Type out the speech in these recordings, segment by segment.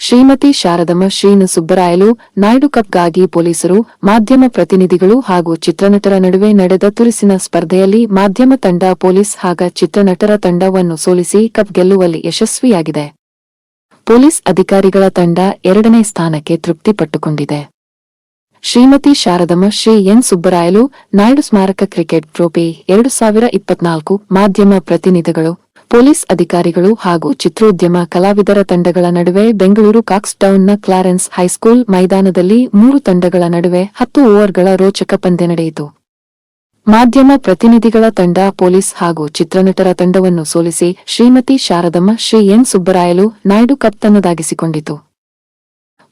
ಶ್ರೀಮತಿ ಶಾರದಮ್ಮ, ಶ್ರೀನ ಸುಬ್ಬರಾಯಲು ನಾಯ್ಡು ಕಪ್ಗಾಗಿ ಪೊಲೀಸರು, ಮಾಧ್ಯಮ ಪ್ರತಿನಿಧಿಗಳು ಹಾಗೂ ಚಿತ್ರನಟರ ನಡುವೆ ನಡೆದ ತುರಿಸಿನ ಸ್ಪರ್ಧೆಯಲ್ಲಿ ಮಾಧ್ಯಮ ತಂಡ ಪೊಲೀಸ್ ಹಾಗೂ ಚಿತ್ರನಟರ ತಂಡವನ್ನು ಸೋಲಿಸಿ ಕಪ್ ಗೆಲ್ಲುವಲ್ಲಿ ಯಶಸ್ವಿಯಾಗಿದೆ. ಪೊಲೀಸ್ ಅಧಿಕಾರಿಗಳ ತಂಡ ಎರಡನೇ ಸ್ಥಾನಕ್ಕೆ ತೃಪ್ತಿಪಟ್ಟುಕೊಂಡಿದೆ. ಶ್ರೀಮತಿ ಶಾರದಮ್ಮ, ಶ್ರೀ ಎನ್ ಸುಬ್ಬರಾಯಲು ನಾಯ್ಡು ಸ್ಮಾರಕ ಕ್ರಿಕೆಟ್ ಟ್ರೋಫಿ ಎರಡು ಸಾವಿರ ಇಪ್ಪತ್ನಾಲ್ಕು ಮಾಧ್ಯಮ ಪ್ರತಿನಿಧಿಗಳು ಪೊಲೀಸ್ ಅಧಿಕಾರಿಗಳು ಹಾಗೂ ಚಿತ್ರೋದ್ಯಮ ಕಲಾವಿದರ ತಂಡಗಳ ನಡುವೆ ಬೆಂಗಳೂರು ಕಾಕ್ಸ್ ಟೌನ್ನ ಕ್ಲಾರೆನ್ಸ್ ಹೈಸ್ಕೂಲ್ ಮೈದಾನದಲ್ಲಿ ಮೂರು ತಂಡಗಳ ನಡುವೆ ಹತ್ತು ಓವರ್ಗಳ ರೋಚಕ ಪಂದ್ಯ ನಡೆಯಿತು. ಮಾಧ್ಯಮ ಪ್ರತಿನಿಧಿಗಳ ತಂಡ, ಪೊಲೀಸ್ ಹಾಗೂ ಚಿತ್ರನಟರ ತಂಡವನ್ನು ಸೋಲಿಸಿ ಶ್ರೀಮತಿ ಶಾರದಮ್ಮ, ಶ್ರೀ ಎನ್. ಸುಬ್ಬರಾಯಲು ನಾಯ್ಡು ಕಪ್ ತನ್ನದಾಗಿಸಿಕೊಂಡಿತು.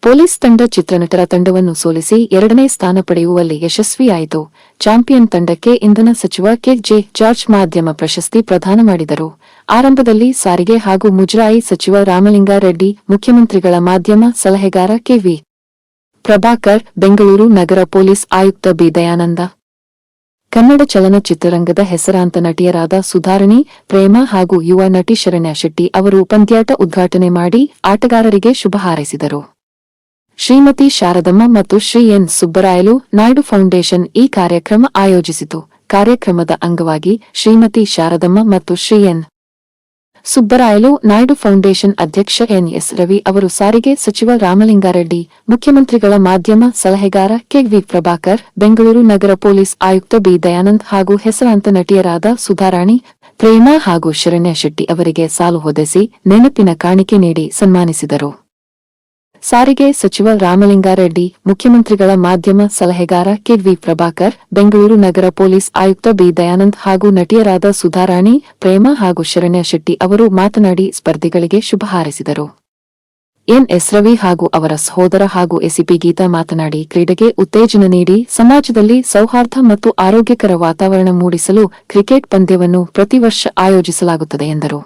ಪೊಲೀಸ್ ತಂಡ ಚಿತ್ರನಟರ ತಂಡವನ್ನು ಸೋಲಿಸಿ ಎರಡನೇ ಸ್ಥಾನ ಪಡೆಯುವಲ್ಲಿ ಯಶಸ್ವಿಯಾಯಿತು. ಚಾಂಪಿಯನ್ ತಂಡಕ್ಕೆ ಇಂಧನ ಸಚಿವ ಕೆ ಜೆ ಜಾರ್ಜ್ ಮಾಧ್ಯಮ ಪ್ರಶಸ್ತಿ ಪ್ರದಾನ ಮಾಡಿದರು. ಆರಂಭದಲ್ಲಿ ಸಾರಿಗೆ ಹಾಗೂ ಮುಜರಾಯಿ ಸಚಿವ ರಾಮಲಿಂಗಾರೆಡ್ಡಿ, ಮುಖ್ಯಮಂತ್ರಿಗಳ ಮಾಧ್ಯಮ ಸಲಹೆಗಾರ ಕೆವಿ ಪ್ರಭಾಕರ್, ಬೆಂಗಳೂರು ನಗರ ಪೊಲೀಸ್ ಆಯುಕ್ತ ಬಿ. ದಯಾನಂದ. ಕನ್ನಡ ಚಲನಚಿತ್ರರಂಗದ ಹೆಸರಾಂತ ನಟಿಯರಾದ ಸುಧಾರಣಿ, ಪ್ರೇಮ ಹಾಗೂ ಯುವ ನಟಿ ಶರಣ್ಯ ಶೆಟ್ಟಿ ಅವರು ಪಂದ್ಯಾಟ ಉದ್ಘಾಟನೆ ಮಾಡಿ ಆಟಗಾರರಿಗೆ ಶುಭ ಹಾರೈಸಿದರು. ಶ್ರೀಮತಿ ಶಾರದಮ್ಮ ಮತ್ತು ಶ್ರೀ ಎನ್. ಸುಬ್ಬರಾಯಲು ನಾಯ್ಡು ಫೌಂಡೇಶನ್ ಈ ಕಾರ್ಯಕ್ರಮ ಆಯೋಜಿಸಿತು. ಕಾರ್ಯಕ್ರಮದ ಅಂಗವಾಗಿ ಶ್ರೀಮತಿ ಶಾರದಮ್ಮ ಮತ್ತು ಶ್ರೀ ಎನ್. ಸುಬ್ಬರಾಯಲು ನಾಯ್ಡು ಫೌಂಡೇಶನ್ ಅಧ್ಯಕ್ಷ ಎನ್. ಎಸ್. ರವಿ ಅವರು ಸಾರಿಗೆ ಸಚಿವ ರಾಮಲಿಂಗಾರೆಡ್ಡಿ, ಮುಖ್ಯಮಂತ್ರಿಗಳ ಮಾಧ್ಯಮ ಸಲಹೆಗಾರ ಕೆವಿ ಪ್ರಭಾಕರ್, ಬೆಂಗಳೂರು ನಗರ ಪೊಲೀಸ್ ಆಯುಕ್ತ ಬಿ. ದಯಾನಂದ್ ಹಾಗೂ ಹೆಸರಾಂತ ನಟಿಯರಾದ ಸುಧಾರಾಣಿ, ಪ್ರೇಮಾ ಹಾಗೂ ಶರಣ್ಯ ಶೆಟ್ಟಿ ಅವರಿಗೆ ಸಾಲು ಹೊದೆಸಿ ನೆನಪಿನ ಕಾಣಿಕೆ ನೀಡಿ ಸನ್ಮಾನಿಸಿದರು. ಸಾರಿಗೆ ಸಚಿವ ರಾಮಲಿಂಗಾರೆಡ್ಡಿ, ಮುಖ್ಯಮಂತ್ರಿಗಳ ಮಾಧ್ಯಮ ಸಲಹೆಗಾರ ಕೆವಿ ಪ್ರಭಾಕರ್, ಬೆಂಗಳೂರು ನಗರ ಪೊಲೀಸ್ ಆಯುಕ್ತ ಬಿ ದಯಾನಂದ್ ಹಾಗೂ ನಟಿಯರಾದ ಸುಧಾರಾಣಿ, ಪ್ರೇಮ ಹಾಗೂ ಶರಣ್ಯ ಶೆಟ್ಟಿ ಅವರು ಮಾತನಾಡಿ ಸ್ಪರ್ಧಿಗಳಿಗೆ ಶುಭ ಹಾರೈಸಿದರು. ಎನ್ ಎಸ್ ರವಿ ಹಾಗೂ ಅವರ ಸಹೋದರ ಹಾಗೂ ಎಸಿಪಿ ಗೀತಾ ಮಾತನಾಡಿ ಕ್ರೀಡೆಗೆ ಉತ್ತೇಜನ ನೀಡಿ ಸಮಾಜದಲ್ಲಿ ಸೌಹಾರ್ದ ಮತ್ತು ಆರೋಗ್ಯಕರ ವಾತಾವರಣ ಮೂಡಿಸಲು ಕ್ರಿಕೆಟ್ ಪಂದ್ಯವನ್ನು ಪ್ರತಿ ವರ್ಷ ಆಯೋಜಿಸಲಾಗುತ್ತದೆ ಎಂದರು.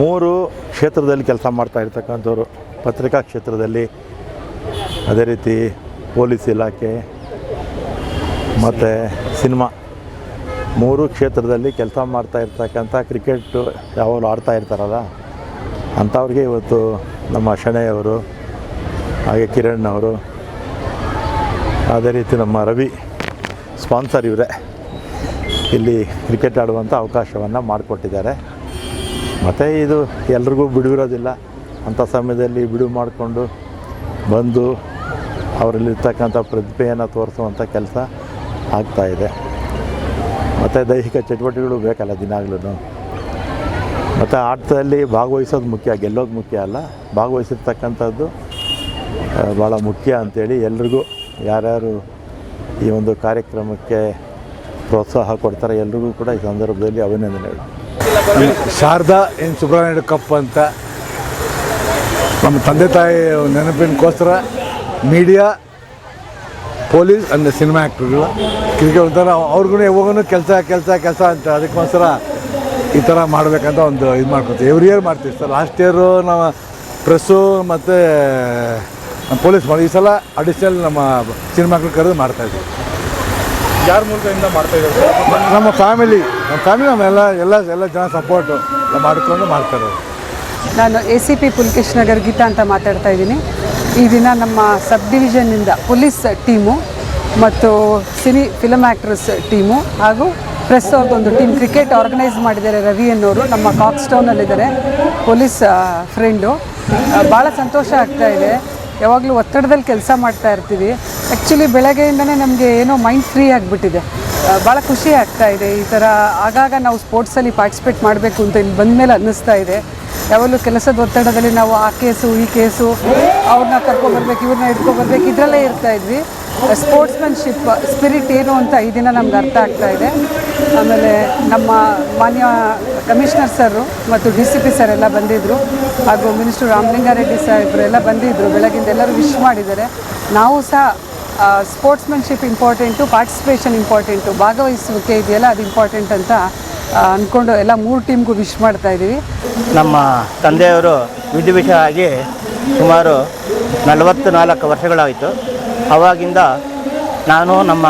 ಮೂರು ಕ್ಷೇತ್ರದಲ್ಲಿ ಕೆಲಸ ಮಾಡ್ತಾ ಇರ್ತಕ್ಕಂಥವ್ರು ಪತ್ರಿಕಾ ಕ್ಷೇತ್ರದಲ್ಲಿ. ಅದೇ ರೀತಿ ಪೊಲೀಸ್ ಇಲಾಖೆ ಮತ್ತು ಸಿನಿಮಾ. ಮೂರು ಕ್ಷೇತ್ರದಲ್ಲಿ ಕೆಲಸ ಮಾಡ್ತಾ ಇರ್ತಕ್ಕಂಥ ಕ್ರಿಕೆಟು ಯಾವಾಗಲೂ ಆಡ್ತಾ ಇರ್ತಾರಲ್ಲ, ಅಂಥವ್ರಿಗೆ ಇವತ್ತು ನಮ್ಮ ಶಣೆಯವರು, ಹಾಗೆ ಕಿರಣ್ ಅವರು, ಅದೇ ರೀತಿ ನಮ್ಮ ರವಿ ಸ್ಪಾನ್ಸರ್ ಇವರೇ. ಇಲ್ಲಿ ಕ್ರಿಕೆಟ್ ಆಡುವಂಥ ಅವಕಾಶವನ್ನು ಮಾಡಿಕೊಟ್ಟಿದ್ದಾರೆ. ಮತ್ತು ಇದು ಎಲ್ರಿಗೂ ಬಿಡುವಿರೋದಿಲ್ಲ. ಅಂಥ ಸಮಯದಲ್ಲಿ ಬಿಡುವು ಮಾಡಿಕೊಂಡು ಬಂದು ಅವರಲ್ಲಿರ್ತಕ್ಕಂಥ ಪ್ರತಿಭೆಯನ್ನು ತೋರಿಸುವಂಥ ಕೆಲಸ ಆಗ್ತಾಯಿದೆ ಮತ್ತು ದೈಹಿಕ ಚಟುವಟಿಕೆಗಳು ಬೇಕಲ್ಲ ದಿನಾಗ್ಲೂ ಮತ್ತು ಆಟದಲ್ಲಿ ಭಾಗವಹಿಸೋದು ಮುಖ್ಯ, ಗೆಲ್ಲೋದು ಮುಖ್ಯ ಅಲ್ಲ. ಭಾಗವಹಿಸಿರ್ತಕ್ಕಂಥದ್ದು ಭಾಳ ಮುಖ್ಯ ಅಂಥೇಳಿ ಎಲ್ರಿಗೂ ಯಾರ್ಯಾರು ಈ ಒಂದು ಕಾರ್ಯಕ್ರಮಕ್ಕೆ ಪ್ರೋತ್ಸಾಹ ಕೊಡ್ತಾರೆ ಎಲ್ರಿಗೂ ಕೂಡ ಈ ಸಂದರ್ಭದಲ್ಲಿ ಅಭಿನಂದನೆಗಳು. ಶಾರದಾ ಏನು ಸುಬ್ರಹ್ಮಣ್ಯ ಕಪ್ ಅಂತ ನಮ್ಮ ತಂದೆ ತಾಯಿ ನೆನಪಿನಕೋಸ್ಕರ ಮೀಡಿಯಾ ಪೊಲೀಸ್ ಅಂದರೆ ಸಿನಿಮಾ ಆ್ಯಕ್ಟ್ರುಗಳು ಕ್ರಿಕೆಟ್ ಒಂಥರ ಅವ್ರಿಗೂ ಯಾವಾಗೂ ಕೆಲಸ ಕೆಲಸ ಕೆಲಸ ಅಂತ ಅದಕ್ಕೋಸ್ಕರ ಈ ಥರ ಮಾಡಬೇಕಂತ ಒಂದು ಇದು ಮಾಡ್ಕೊತೀವಿ. ಎವ್ರಿ ಇಯರ್ ಮಾಡ್ತೀವಿ ಸರ್. ಲಾಸ್ಟ್ ಇಯರು ನಾವು ಪ್ರೆಸ್ಸು ಮತ್ತು ಪೊಲೀಸ್ ಮಾಡಿ ಈ ಸಲ ಅಡಿಷನಲ್ ನಮ್ಮ ಸಿನಿಮಾಗಳು ಕರೆದು ಮಾಡ್ತಾಯಿದ್ದೀವಿ ಯಾರ ಮೂಲಕದಿಂದ ಮಾಡ್ತಾ ಇದ್ದಾರೆ ನಮ್ಮ ಫ್ಯಾಮಿಲಿ ನಮ್ಮ ಫ್ಯಾಮಿಲಿ ನಮ್ಮೆಲ್ಲ ಎಲ್ಲ ಎಲ್ಲ ಜನ ಸಪೋರ್ಟು ಮಾಡಿಕೊಂಡು ಮಾಡ್ತಾರೆ ನಾನು A C P Pulkesh Nagar Geetha ಅಂತ ಮಾತಾಡ್ತಾ ಇದ್ದೀನಿ. ಈ ದಿನ ನಮ್ಮ ಸಬ್ ಡಿವಿಷನ್ನಿಂದ ಪೊಲೀಸ್ ಟೀಮು ಮತ್ತು ಸಿನಿ ಫಿಲಮ್ ಆ್ಯಕ್ಟ್ರಸ್ ಟೀಮು ಹಾಗೂ ಪ್ರೆಸ್ ಅವ್ರದ್ದೊಂದು ಟೀಮ್ ಕ್ರಿಕೆಟ್ ಆರ್ಗನೈಸ್ ಮಾಡಿದ್ದಾರೆ ರವಿ ಅನ್ನೋರು. ನಮ್ಮ ಕಾಕ್ಸ್ಟೌನಲ್ಲಿದ್ದಾರೆ ಪೊಲೀಸ್ ಫ್ರೆಂಡು ಭಾಳ ಸಂತೋಷ ಆಗ್ತಾ ಇದೆ. ಯಾವಾಗಲೂ ಒತ್ತಡದಲ್ಲಿ ಕೆಲಸ ಮಾಡ್ತಾ ಇರ್ತೀವಿ. ಆ್ಯಕ್ಚುಲಿ ಬೆಳಗ್ಗೆಯಿಂದನೇ ನಮಗೆ ಏನೋ ಮೈಂಡ್ ಫ್ರೀ ಆಗಿಬಿಟ್ಟಿದೆ. ಭಾಳ ಖುಷಿ ಆಗ್ತಾ ಇದೆ. ಈ ಥರ ಆಗಾಗ ನಾವು ಸ್ಪೋರ್ಟ್ಸಲ್ಲಿ ಪಾರ್ಟಿಸಿಪೇಟ್ ಮಾಡಬೇಕು ಅಂತ ಇಲ್ಲಿ ಬಂದಮೇಲೆ ಅನ್ನಿಸ್ತಾ ಇದೆ. ಯಾವಾಗಲೂ ಕೆಲಸದ ಒತ್ತಡದಲ್ಲಿ ನಾವು ಆ ಕೇಸು ಈ ಕೇಸು ಅವ್ರನ್ನ ಕರ್ಕೊಬರ್ಬೇಕು ಇವ್ರನ್ನ ಇಟ್ಕೊಬರ್ಬೇಕು ಇದರಲ್ಲೇ ಇರ್ತಾ ಇದ್ವಿ. ಸ್ಪೋರ್ಟ್ಸ್ಮನ್ಶಿಪ್ ಸ್ಪಿರಿಟ್ ಏನು ಅಂತ ಈ ದಿನ ನಮ್ಗೆ ಅರ್ಥ ಆಗ್ತಾ ಇದೆ. ಆಮೇಲೆ ನಮ್ಮ ಮಾನ್ಯ ಕಮಿಷನರ್ ಸರು ಮತ್ತು ಡಿ ಸಿ ಪಿ ಸರ್ ಎಲ್ಲ ಬಂದಿದ್ದರು ಹಾಗೂ ಮಿನಿಸ್ಟರ್ ರಾಮಲಿಂಗಾರೆಡ್ಡಿ ಸಾಹೇಬರು ಎಲ್ಲ ಬಂದಿದ್ದರು ಬೆಳಗಿಂದ ಎಲ್ಲರೂ ವಿಶ್ ಮಾಡಿದ್ದಾರೆ. ನಾವು ಸಹ ಸ್ಪೋರ್ಟ್ಸ್ಮನ್ಶಿಪ್ ಇಂಪಾರ್ಟೆಂಟು ಪಾರ್ಟಿಸಿಪೇಷನ್ ಇಂಪಾರ್ಟೆಂಟು ಭಾಗವಹಿಸುವಿಕೆ ಇದೆಯಲ್ಲ, ಅದು ಇಂಪಾರ್ಟೆಂಟ್ ಅಂತ ಅಂದ್ಕೊಂಡು ಎಲ್ಲ ಮೂರು ಟೀಮ್ಗೂ ವಿಶ್ ಮಾಡ್ತಾ ಇದ್ದೀವಿ. ನಮ್ಮ ತಂದೆಯವರು ವಿಧಿವಿಷವಾಗಿ ಸುಮಾರು ನಲವತ್ತು ನಾಲ್ಕು ವರ್ಷಗಳಾಯಿತು. ಅವಾಗಿಂದ ನಾನು, ನಮ್ಮ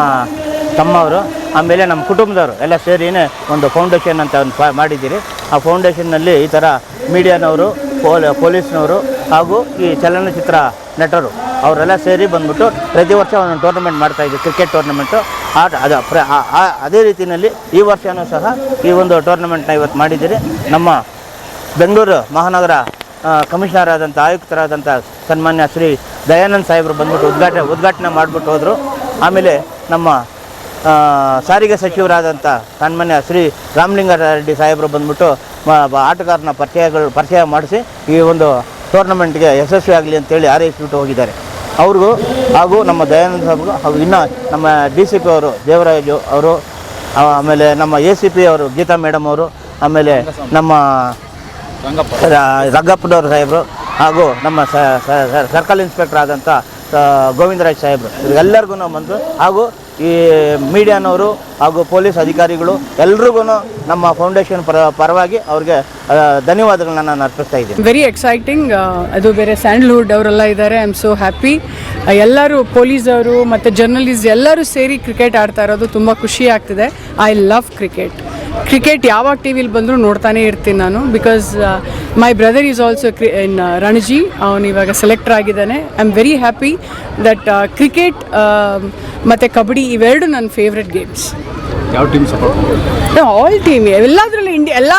ತಮ್ಮವರು, ಆಮೇಲೆ ನಮ್ಮ ಕುಟುಂಬದವರು ಎಲ್ಲ ಸೇರಿನೇ ಒಂದು ಫೌಂಡೇಶನ್ ಅಂತ ಒಂದು ಫಾ- ಮಾಡಿದ್ದೀರಿ. ಆ ಫೌಂಡೇಶನ್ನಲ್ಲಿ ಈ ಥರ ಮೀಡಿಯಾನವರು ಪೋಲ್ ಪೊಲೀಸ್ನವರು ಹಾಗೂ ಈ ಚಲನಚಿತ್ರ ನಟರು ಅವರೆಲ್ಲ ಸೇರಿ ಬಂದ್ಬಿಟ್ಟು ಪ್ರತಿ ವರ್ಷ ಒಂದೊಂದು ಟೂರ್ನಮೆಂಟ್ ಮಾಡ್ತಾ ಇದ್ದೀವಿ ಕ್ರಿಕೆಟ್ ಟೂರ್ನಮೆಂಟು ಆಟ ಅದು ಪ್ರ- ಅದೇ ರೀತಿಯಲ್ಲಿ ಈ ವರ್ಷವೂ ಸಹ ಈ ಒಂದು ಟೂರ್ನಮೆಂಟ್ನ ಇವತ್ತು ಮಾಡಿದ್ದೀರಿ. ನಮ್ಮ ಬೆಂಗಳೂರು ಮಹಾನಗರ ಕಮಿಷನರ್ ಆದಂಥ ಆಯುಕ್ತರಾದಂಥ ಸನ್ಮಾನ್ಯ ಶ್ರೀ ದಯಾನಂದ್ ಸಾಹೇಬರು ಬಂದ್ಬಿಟ್ಟು ಉದ್ಘಾಟನೆ ಉದ್ಘಾಟನೆ ಮಾಡಿಬಿಟ್ಟು ಹೋದರು. ಆಮೇಲೆ ನಮ್ಮ ಸಾರಿಗೆ ಸಚಿವರಾದಂಥ ಸನ್ಮಾನ್ಯ ಶ್ರೀ ರಾಮಲಿಂಗಾರೆಡ್ಡಿ ಸಾಹೇಬರು ಬಂದ್ಬಿಟ್ಟು ಆಟಗಾರನ ಪರಿಚಯಗಳು ಪರಿಚಯ ಮಾಡಿಸಿ ಈ ಒಂದು ಟೂರ್ನಮೆಂಟ್ಗೆ ಯಶಸ್ವಿ ಆಗಲಿ ಅಂತೇಳಿ ಹಾರೈಸಿಬಿಟ್ಟು ಹೋಗಿದ್ದಾರೆ. ಅವ್ರಿಗೂ ಹಾಗೂ ನಮ್ಮ ದಯಾನಂದ ಸಾಹೇಬ್ರಿಗೂ ಹಾಗೂ ಇನ್ನೂ ನಮ್ಮ ಡಿ ಸಿ ಪಿ ಅವರು ದೇವರಾಜು ಅವರು ಆಮೇಲೆ ನಮ್ಮ ಎ ಸಿ ಪಿ ಅವರು ಗೀತಾ ಮೇಡಮ್ ಅವರು, ಆಮೇಲೆ ನಮ್ಮ ರಂಗಪ್ಪನವ್ರ ಸಾಹೇಬರು ಹಾಗೂ ನಮ್ಮ ಸರ್ಕಲ್ ಇನ್ಸ್ಪೆಕ್ಟರ್ ಆದಂಥ ಗೋವಿಂದರಾಜ್ ಸಾಹೇಬರು. ಇವರೆಲ್ಲರಿಗೂ ಬಂದು ಹಾಗೂ ಈ ಮೀಡಿಯಾನವರು ಹಾಗೂ ಪೊಲೀಸ್ ಅಧಿಕಾರಿಗಳು ಎಲ್ರಿಗೂ ನಮ್ಮ ಫೌಂಡೇಶನ್ ಪರ ಪರವಾಗಿ ಅವ್ರಿಗೆ ಧನ್ಯವಾದಗಳನ್ನ ನಾನು ಅರ್ಪಿಸ್ತಾ ಇದ್ದೀನಿ. ವೆರಿ ಎಕ್ಸೈಟಿಂಗ್ ಅದು ಬೇರೆ ಸ್ಯಾಂಡಲ್ವುಡ್ ಅವರೆಲ್ಲ ಇದ್ದಾರೆ. ಐ ಆಮ್ ಸೋ ಹ್ಯಾಪಿ ಎಲ್ಲರೂ ಪೊಲೀಸ್ ಅವರು ಮತ್ತು ಜರ್ನಲಿಸ್ಟ್ ಎಲ್ಲರೂ ಸೇರಿ ಕ್ರಿಕೆಟ್ ಆಡ್ತಾ ಇರೋದು ತುಂಬ ಖುಷಿ ಆಗ್ತಿದೆ. ಐ ಲವ್ ಕ್ರಿಕೆಟ್ ಕ್ರಿಕೆಟ್ ಯಾವಾಗ ಟಿ ವಿಲಿ ಬಂದರೂ ನೋಡ್ತಾನೆ ಇರ್ತೀನಿ ನಾನು because my brother is also ಕ್ರಿ ಇನ್ ರಣಜಿ ಅವನು ಇವಾಗ ಸೆಲೆಕ್ಟರ್ ಆಗಿದ್ದಾನೆ. I am very happy that cricket ಮತ್ತು ಕಬಡ್ಡಿ ಇವೆರಡು ನನ್ನ ಫೇವ್ರೆಟ್ ಗೇಮ್ಸ್ ಯಾವ ಟೀಮ್ ಸಪೋರ್ಟ್ ಆಲ್ ಟೀಮ್ ಎಲ್ಲದರಲ್ಲೂ ಇಂಡಿಯಾ ಎಲ್ಲ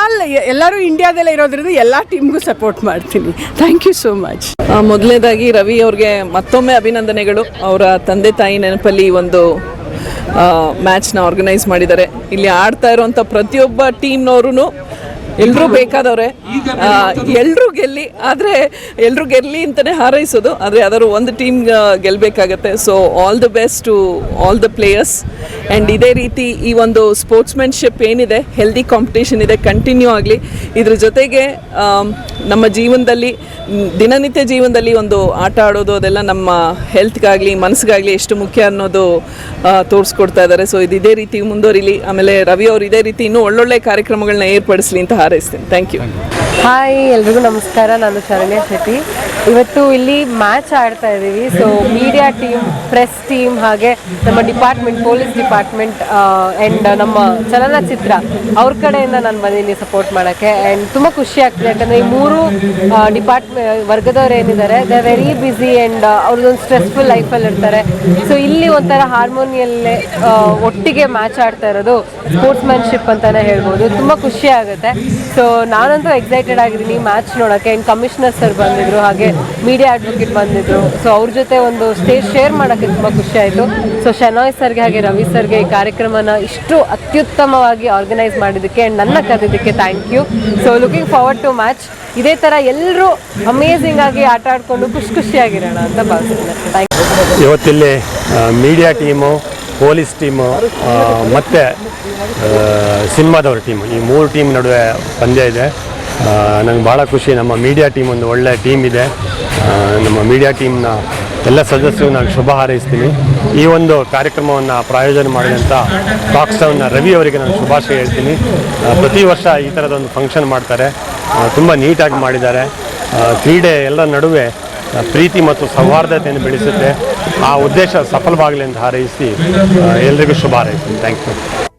ಎಲ್ಲರೂ ಇಂಡಿಯಾದಲ್ಲೇ ಇರೋದ್ರಿಂದ ಎಲ್ಲ ಟೀಮ್ಗೂ ಸಪೋರ್ಟ್ ಮಾಡ್ತೀನಿ. ಥ್ಯಾಂಕ್ ಯು ಸೋ ಮಚ್ ಮೊದಲನೇದಾಗಿ ರವಿ ಅವ್ರಿಗೆ ಮತ್ತೊಮ್ಮೆ ಅಭಿನಂದನೆಗಳು. ಅವರ ತಂದೆ ತಾಯಿ ನೆನಪಲ್ಲಿ ಒಂದು ಮ್ಯಾಚ್ನ ಆರ್ಗನೈಸ್ ಮಾಡಿದ್ದಾರೆ. ಇಲ್ಲಿ ಆಡ್ತಾ ಇರುವಂಥ ಪ್ರತಿಯೊಬ್ಬ ಟೀಮ್ನವರು ಎಲ್ಲರೂ ಬೇಕಾದವ್ರೆ. ಎಲ್ಲರೂ ಗೆಲ್ಲಿ, ಆದರೆ ಎಲ್ಲರೂ ಗೆಲ್ಲಿ ಅಂತಲೇ ಹಾರೈಸೋದು, ಆದರೆ ಯಾವ್ದಾದ್ರು ಒಂದು team ಗೆಲ್ಲಬೇಕಾಗತ್ತೆ so all the best to all the players and ಇದೇ ರೀತಿ ಈ ಒಂದು ಸ್ಪೋರ್ಟ್ಸ್ಮೆನ್ಶಿಪ್ ಏನಿದೆ ಹೆಲ್ದಿ ಕಾಂಪಿಟೇಷನ್ ಇದೆ ಕಂಟಿನ್ಯೂ ಆಗಲಿ. ಇದ್ರ ಜೊತೆಗೆ ನಮ್ಮ ಜೀವನದಲ್ಲಿ, ದಿನನಿತ್ಯ ಜೀವನದಲ್ಲಿ ಒಂದು ಆಟ ಆಡೋದು, ಅದೆಲ್ಲ ನಮ್ಮ ಹೆಲ್ತ್ಗಾಗಲಿ ಮನಸ್ಸಿಗಾಗಲಿ ಎಷ್ಟು ಮುಖ್ಯ ಅನ್ನೋದು ತೋರಿಸ್ಕೊಡ್ತಾ ಇದ್ದಾರೆ ಸೊ ಇದು ಇದೇ ರೀತಿ ಮುಂದುವರಿಲಿ. ಆಮೇಲೆ ರವಿ ಅವರು ಇದೇ ರೀತಿ ಇನ್ನೂ ಒಳ್ಳೊಳ್ಳೆ ಕಾರ್ಯಕ್ರಮಗಳನ್ನ ಏರ್ಪಡಿಸಲಿ ಅಂತ ಹಾರೈಸ್ತೀನಿ. ಥ್ಯಾಂಕ್ ಯು ಹಾಯ್ ಎಲ್ರಿಗೂ ನಮಸ್ಕಾರ. ನಾನು ಶರಣ್ಯ ಶೆಟ್ಟಿ. ಇವತ್ತು ಇಲ್ಲಿ ಮ್ಯಾಚ್ ಆಡ್ತಾ ಇದ್ದೀವಿ. So media team press team ಹಾಗೆ ನಮ್ಮ ಡಿಪಾರ್ಟ್ಮೆಂಟ್ ಪೊಲೀಸ್ ಡಿಪಾರ್ಟ್ಮೆಂಟ್ ಆ್ಯಂಡ್ ನಮ್ಮ ಚಲನಚಿತ್ರ, ಅವ್ರ ಕಡೆಯಿಂದ ನಾನು ಬಂದಿದ್ದೀನಿ ಸಪೋರ್ಟ್ ಮಾಡೋಕ್ಕೆ. ಆ್ಯಂಡ್ ತುಂಬ ಖುಷಿ ಆಗ್ತಿದೆ. ಯಾಕಂದರೆ ಈ ಮೂರು ಡಿಪಾರ್ಟ್ಮೆಂಟ್ ವರ್ಗದವ್ರು ಏನಿದ್ದಾರೆ ದ ವೆರಿ ಬ್ಯುಸಿ ಆ್ಯಂಡ್ ಅವ್ರದ್ದೊಂದು ಸ್ಟ್ರೆಸ್ಫುಲ್ ಲೈಫಲ್ಲಿ ಇರ್ತಾರೆ. ಸೊ ಇಲ್ಲಿ ಒಂಥರ ಹಾರ್ಮೋನಿಯಲ್ಲೇ ಒಟ್ಟಿಗೆ ಮ್ಯಾಚ್ ಆಡ್ತಾ ಇರೋದು ಸ್ಪೋರ್ಟ್ಸ್ಮನ್ಶಿಪ್ ಅಂತಲೇ ಹೇಳ್ಬೋದು. ತುಂಬ ಖುಷಿ ಆಗುತ್ತೆ. ಸೊ ನಾನಂತೂ ಎಕ್ಸೈಟೆಡ್ ಆಗಿದ್ದೀನಿ. ಮ್ಯಾಚ್ ನೋಡೋಕ್ಕೆ ಆ್ಯಂಡ್ ಕಮಿಷನರ್ ಸರ್ ಬಂದಿದ್ರು, ಹಾಗೆ ಮೀಡಿಯಾ ಅಡ್ವೊಕೇಟ್ ಬಂದಿದ್ರು. ಸೊ ಅವ್ರ ಜೊತೆ ಒಂದು ಸ್ಟೇಜ್ ಶೇರ್ ಮಾಡೋಕ್ಕೆ ತುಂಬ ಖುಷಿ ಆಯಿತು. ಸೊ ಶನಾಯ್ ಸರ್ಗೆ ಹಾಗೆ ರವಿ ಸರ್ಗೆ ಈ ಕಾರ್ಯಕ್ರಮನ ಇಷ್ಟು ಅತ್ಯುತ್ತಮವಾಗಿ ಆರ್ಗನೈಸ್ ಮಾಡಿದ್ದಕ್ಕೆ ಆ್ಯಂಡ್ ನನ್ನ ಕರೆದಿದ್ದಕ್ಕೆ thank you so looking forward to match ಇದೇ ಥರ ಎಲ್ಲರೂ ಅಮೇಝಿಂಗ್ ಆಗಿ ಆಟ ಆಡಿಕೊಂಡು ಖುಷಿ ಖುಷಿಯಾಗಿರೋಣ ಅಂತ ಭಾವಿಸ್ತೀನಿ. ಥ್ಯಾಂಕ್ ಯು ಇವತ್ತಿಲ್ಲಿ ಮೀಡಿಯಾ ಟೀಮು ಪೊಲೀಸ್ ಟೀಮು ಮತ್ತು ಸಿನಿಮಾದವ್ರ ಟೀಮ್ ಈ ಮೂರು ಟೀಮ್ ನಡುವೆ ಪಂದ್ಯ ಇದೆ. ನನಗೆ ಭಾಳ ಖುಷಿ. ನಮ್ಮ ಮೀಡಿಯಾ ಟೀಮ್ ಒಂದು ಒಳ್ಳೆಯ ಟೀಮ್ ಇದೆ. ನಮ್ಮ ಮೀಡಿಯಾ ಟೀಮ್ನ ಎಲ್ಲ ಸದಸ್ಯರು ನಾನು ಶುಭ ಹಾರೈಸ್ತೀನಿ. ಈ ಒಂದು ಕಾರ್ಯಕ್ರಮವನ್ನು ಪ್ರಾಯೋಜನೆ ಮಾಡಿದಂಥ ಟಾಕ್ ರವಿ ಅವರಿಗೆ ನಾನು ಶುಭಾಶಯ ಹೇಳ್ತೀನಿ. ಪ್ರತಿ ವರ್ಷ ಈ ಥರದೊಂದು ಫಂಕ್ಷನ್ ಮಾಡ್ತಾರೆ. ತುಂಬ ನೀಟಾಗಿ ಮಾಡಿದ್ದಾರೆ. ಕ್ರೀಡೆ ಎಲ್ಲ ನಡುವೆ ಪ್ರೀತಿ ಮತ್ತು ಸೌಹಾರ್ದತೆಯನ್ನು ಬೆಳೆಸುತ್ತೆ. ಆ ಉದ್ದೇಶ ಸಫಲವಾಗಲಿ ಅಂತ ಹಾರೈಸಿ ಎಲ್ರಿಗೂ ಶುಭ ಹಾರೈಸ್ತೀನಿ. Thank you